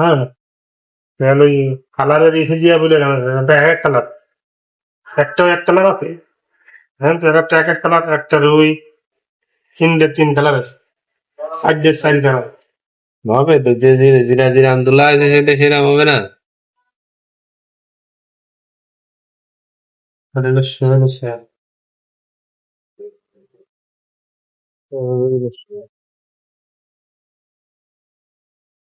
হ্যাঁ। তাহলে ওই কালারের ইসে দিয়া বলে এটা এক এক কালার একটাও এক কালার আছে। হ্যাঁ তো একটা এক এক কালার একটা রুই তিনটে তিন কালার আছে। সাইডে সাইড কালার হবে তো যে জিরা জিরা আমদুল্লাহ আছে সেটা সেরকম হবে না। Share share